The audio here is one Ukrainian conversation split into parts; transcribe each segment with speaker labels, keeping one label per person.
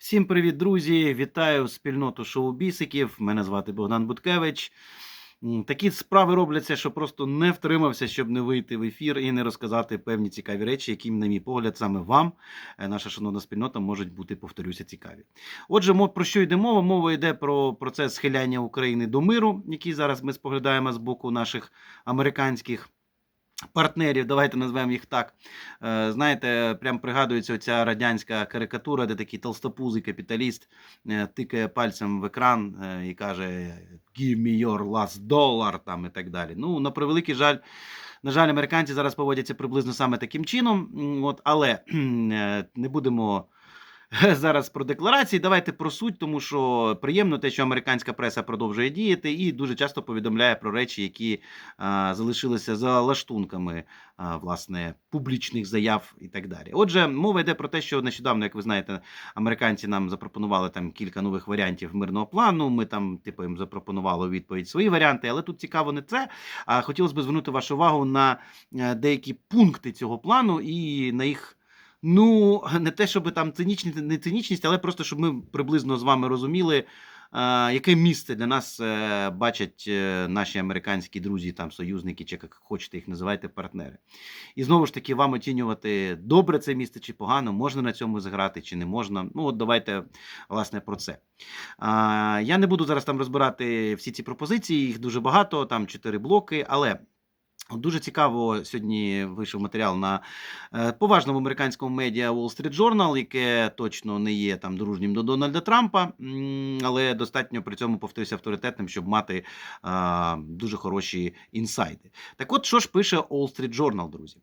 Speaker 1: Всім привіт, друзі! Вітаю спільноту шоу бісиків. Мене звати Богдан Буткевич. Такі справи робляться, що просто не втримався, щоб не вийти в ефір і не розказати певні цікаві речі, які, на мій погляд, саме вам, е, наша шановна спільнота, можуть бути, повторюся, цікаві. Отже, про що йде мова? Мова йде про процес схиляння України до миру, який зараз ми споглядаємо з боку наших американських. Партнерів, давайте назвемо їх так. Е, Знаєте, прям пригадується оця радянська карикатура, де такий толстопузий капіталіст е, тикає пальцем в екран е, і каже: Give me your last dollar, там і так далі. Ну, на превеликий жаль, на жаль, американці зараз поводяться приблизно саме таким чином. От, але не будемо зараз про декларації. Давайте про суть, тому що приємно те, що американська преса продовжує діяти і дуже часто повідомляє про речі, які а, залишилися за лаштунками а, власне публічних заяв і так далі. Отже, мова йде про те, що нещодавно, як ви знаєте, американці нам запропонували там кілька нових варіантів мирного плану. Ми там, типу, їм запропонували у відповідь свої варіанти, але тут цікаво не це. А хотілося б звернути вашу увагу на е, деякі пункти цього плану і на їх. Ну, не те, щоб там цинічність, не цинічність, але просто щоб ми приблизно з вами розуміли, е, яке місце для нас е, бачать е, наші американські друзі, там союзники, чи як хочете їх називайте, партнери. І знову ж таки, вам оцінювати, добре це місце чи погано, можна на цьому зграти чи не можна. Ну, от давайте, власне, про це. Я не буду зараз там розбирати всі ці пропозиції, їх дуже багато, там чотири блоки, але. Дуже цікаво сьогодні вийшов матеріал на е, поважному американському медіа Wall Street Journal, яке точно не є там дружнім до Дональда Трампа, але достатньо при цьому повторюся авторитетним, щоб мати а, дуже хороші інсайди. Так от, що ж пише Wall Street Journal, друзі?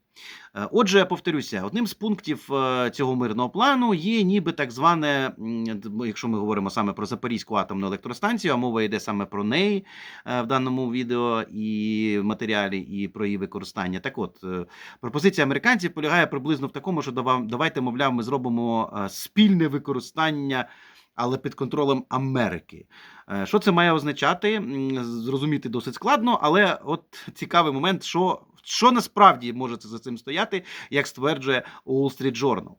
Speaker 1: Е, Отже, повторюся, одним з пунктів е, цього мирного плану є ніби так зване, якщо ми говоримо саме про Запорізьку атомну електростанцію, а мова йде саме про неї е, в даному відео і матеріалі, і про її використання. Так от, е, пропозиція американців полягає приблизно в такому, що дава- давайте, мовляв, ми зробимо е, спільне використання. Але під контролем Америки. Е, Що це має означати? Зрозуміти досить складно, але от цікавий момент, що, що насправді може за цим стояти, як стверджує Wall Street Journal.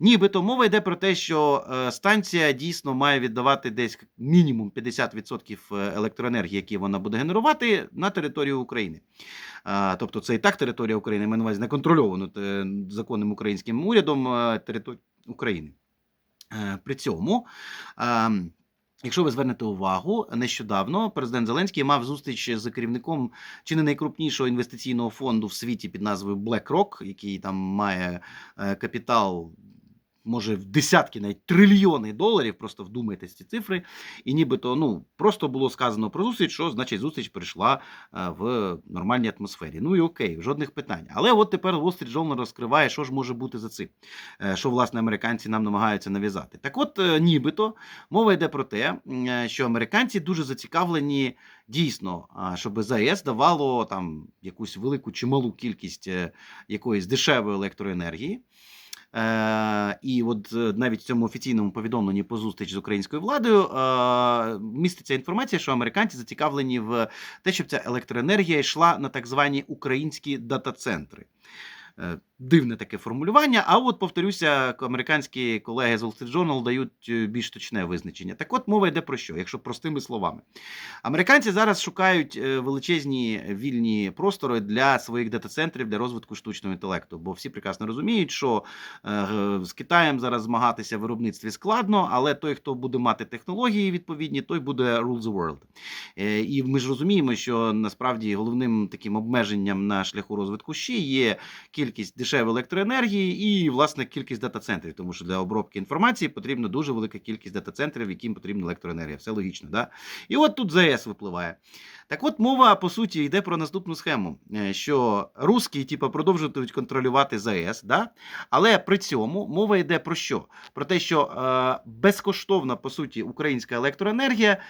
Speaker 1: Нібито мова йде про те, що е, станція дійсно має віддавати десь мінімум 50% електроенергії, які вона буде генерувати, на територію України. Е, Тобто це і так територія України, маю на увазі неконтрольовану е, законним українським урядом е, територію України. Е, При цьому. Якщо ви звернете увагу, нещодавно президент Зеленський мав зустріч з керівником чи не найкрупнішого інвестиційного фонду в світі під назвою BlackRock, який там має е, капітал. Може, в десятки, навіть трильйони доларів, просто вдумайтесь ці цифри. І нібито ну, просто було сказано про зустріч, що значить зустріч прийшла е, в нормальній атмосфері. Ну і окей, жодних питань. Але от тепер Wall Street Journal розкриває, що ж може бути за цим, е, що власне американці нам намагаються нав'язати. Так от, е, нібито мова йде про те, що американці дуже зацікавлені дійсно, щоб ЗАЕС давало там якусь велику чи малу кількість якоїсь дешевої електроенергії. Е, і от е, навіть в цьому офіційному повідомленні по зустріч з українською владою е, міститься інформація, що американці зацікавлені в те, щоб ця електроенергія йшла на так звані українські дата-центри. Е, Дивне таке формулювання. А от повторюся, американські колеги з Wall Street Journal дають е, більш точне визначення. Так от мова йде про що, якщо простими словами. Американці зараз шукають е, величезні вільні простори для своїх дата-центрів для розвитку штучного інтелекту, бо всі прекрасно розуміють, що з Китаєм зараз змагатися в виробництві складно, але той, хто буде мати технології відповідні, той буде rule the world. І ми ж розуміємо, що насправді головним таким обмеженням на шляху розвитку ще є кількість дешевої електроенергії і власне кількість дата-центрів, тому що для обробки інформації потрібна дуже велика кількість дата-центрів, яким потрібна електроенергія. Все логічно, да? І от тут ЗАЕС випливає. Так от мова по суті йде про наступну схему: е, що русські, типу, продовжують контролювати ЗАЕС, да? але при цьому мова йде про що? Про те, що е, безкоштовна по суті українська електроенергія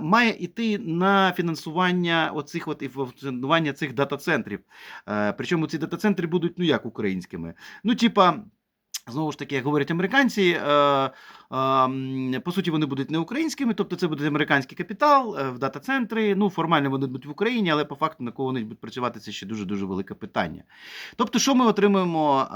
Speaker 1: має йти на фінансування оцих от і функціонування цих дата-центрів. Е, причому ці дата-центри будуть ну як українськими. Ну, типа. Знову ж таки, як говорять американці, е, е, по суті, вони будуть не українськими, тобто це буде американський капітал е, в дата-центри. Ну, формально вони будуть в Україні, але по факту на кого вони будуть працювати, це ще дуже дуже велике питання. Тобто, що ми отримуємо е,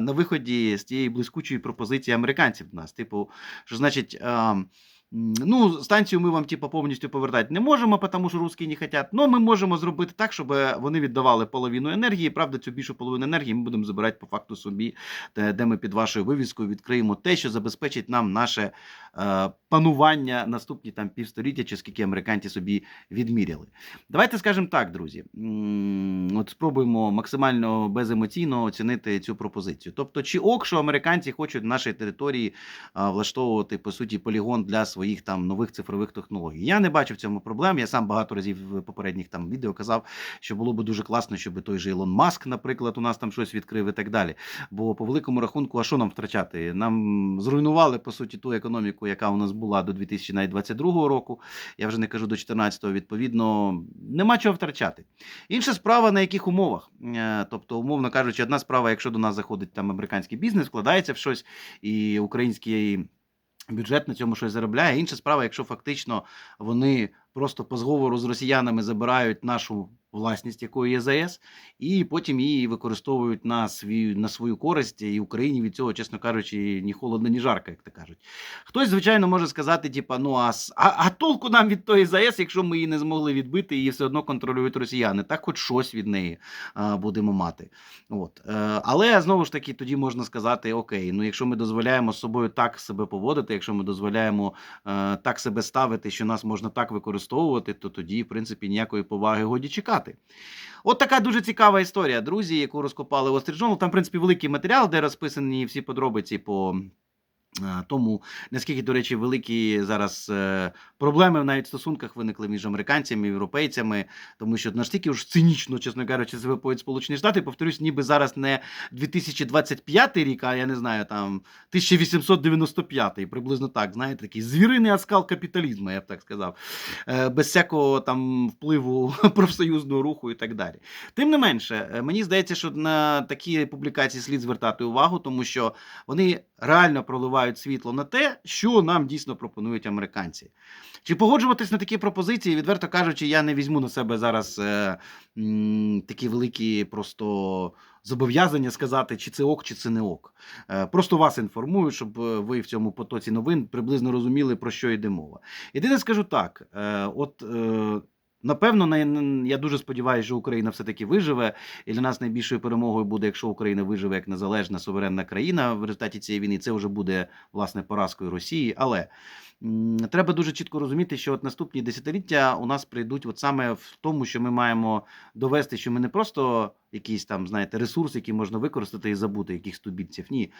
Speaker 1: на виході з тієї блискучої пропозиції американців до нас? Типу, що значить. е, м, Ну, станцію ми вам типу, повністю повертати не можемо, тому що русські не хочуть. але ми можемо зробити так, щоб вони віддавали половину енергії. Правда, цю більшу половину енергії ми будемо забирати по факту собі, де, ми під вашою вивіскою відкриємо те, що забезпечить нам наше е, панування наступні там півстоліття, чи скільки американці собі відміряли. Давайте скажемо так, друзі. От спробуємо максимально беземоційно оцінити цю пропозицію. Тобто, чи ок, що американці хочуть на нашій території а, влаштовувати по суті полігон для своїх там нових цифрових технологій. Я не бачу в цьому проблем. Я сам багато разів в попередніх там відео казав, що було би дуже класно, щоб той же Ілон Маск, наприклад, у нас там щось відкрив і так далі. Бо по великому рахунку, а що нам втрачати? Нам зруйнували по суті ту економіку, яка у нас була до 2022 року. Я вже не кажу до 2014, відповідно, нема чого втрачати. Інша справа на яких умовах? Е, Тобто, умовно кажучи, одна справа, якщо до нас заходить там американський бізнес, вкладається в щось, і український бюджет на цьому щось заробляє. Інша справа, якщо фактично вони просто по зговору з росіянами забирають нашу власність, якою є ЗАЕС, і потім її використовують на свій на свою користь, і Україні від цього, чесно кажучи, ні холодно, ні жарко, як то кажуть. Хтось, звичайно, може сказати, типа, ну а, а, а толку нам від тої ЗАЕС, якщо ми її не змогли відбити, її все одно контролюють росіяни. Так, хоч щось від неї а, будемо мати. От. Е, але знову ж таки, тоді можна сказати: окей, ну якщо ми дозволяємо з собою так себе поводити, якщо ми дозволяємо е, так себе ставити, що нас можна так використовувати, то тоді, в принципі, ніякої поваги годі чекати. От така дуже цікава історія, друзі, яку розкопали в Острижону. Там, в принципі, великий матеріал, де розписані всі подробиці по. Е, Тому наскільки, до речі, великі зараз е, проблеми навіть в стосунках виникли між американцями і європейцями, тому що настільки ж цинічно, чесно кажучи, себе поводять Сполучені Штати, повторюсь, ніби зараз не 2025 рік, а я не знаю, там 1895, приблизно так, знаєте, такий звіриний оскал капіталізму, я б так сказав, е, без всякого там впливу профсоюзного руху і так далі. Тим не менше, мені здається, що на такі публікації слід звертати увагу, тому що вони реально проливають світло на те, що нам дійсно пропонують американці. Чи погоджуватись на такі пропозиції, відверто кажучи, я не візьму на себе зараз е, м, такі великі просто зобов'язання сказати, чи це ок, чи це не ок. Е, просто вас інформую, щоб е, ви в цьому потоці новин приблизно розуміли, про що йде мова. Єдине скажу так: е, от. Е, Напевно, на- я дуже сподіваюся, що Україна все-таки виживе, і для нас найбільшою перемогою буде, якщо Україна виживе як незалежна суверенна країна в результаті цієї війни. Це вже буде власне поразкою Росії. Але треба дуже чітко розуміти, що от наступні десятиліття у нас прийдуть от саме в тому, що ми маємо довести, що ми не просто якийсь там, знаєте, ресурс, який можна використати і забути якихось тубільців. Ні,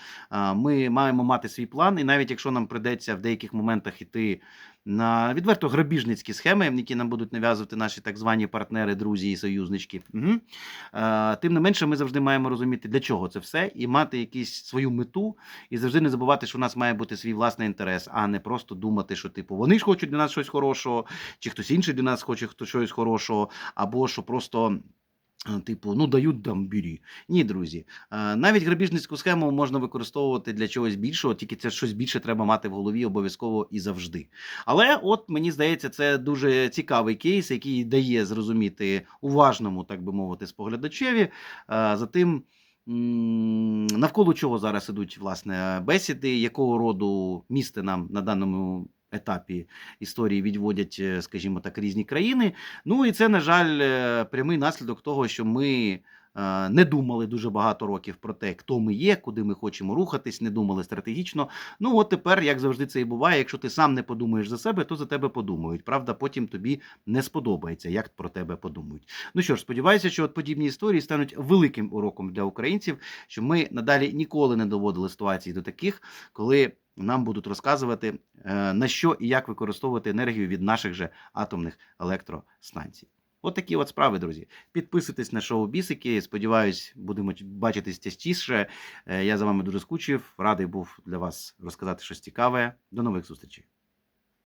Speaker 1: ми маємо мати свій план, і навіть якщо нам прийдеться в деяких моментах іти на відверто грабіжницькі схеми, які нам будуть нав'язувати наші так звані партнери, друзі і союзнички. Угу. Тим не менше, ми завжди маємо розуміти, для чого це все, і мати якусь свою мету, і завжди не забувати, що у нас має бути свій власний інтерес, а не просто думати, що типу вони ж хочуть для нас щось хорошого, чи хтось інший для нас хоче хто щось хорошого, або що просто. Е, Типу, ну дають там бірі. Ні, друзі. Е, Навіть грабіжницьку схему можна використовувати для чогось більшого, тільки це щось більше треба мати в голові обов'язково і завжди. Але от мені здається, це дуже цікавий кейс, який дає зрозуміти уважному, так би мовити, споглядачеві е, за тим. Навколо чого зараз ідуть власне бесіди, якого роду місце нам на даному етапі історії відводять, е, скажімо так, різні країни. Ну і це, на жаль, е, прямий наслідок того, що ми е, не думали дуже багато років про те, хто ми є, куди ми хочемо рухатись, не думали стратегічно. Ну от тепер, як завжди, це і буває. Якщо ти сам не подумаєш за себе, то за тебе подумають. Правда, потім тобі не сподобається, як про тебе подумають. Ну що ж, сподіваюся, що от подібні історії стануть великим уроком для українців, що ми надалі ніколи не доводили ситуації до таких, коли. Нам будуть розказувати, е, на що і як використовувати енергію від наших же атомних електростанцій. От такі от справи, друзі. Підписуйтесь на шоу Бісики. Сподіваюсь, будемо бачитись частіше. Е, Я за вами дуже скучив. Радий був для вас розказати щось цікаве. До нових зустрічей.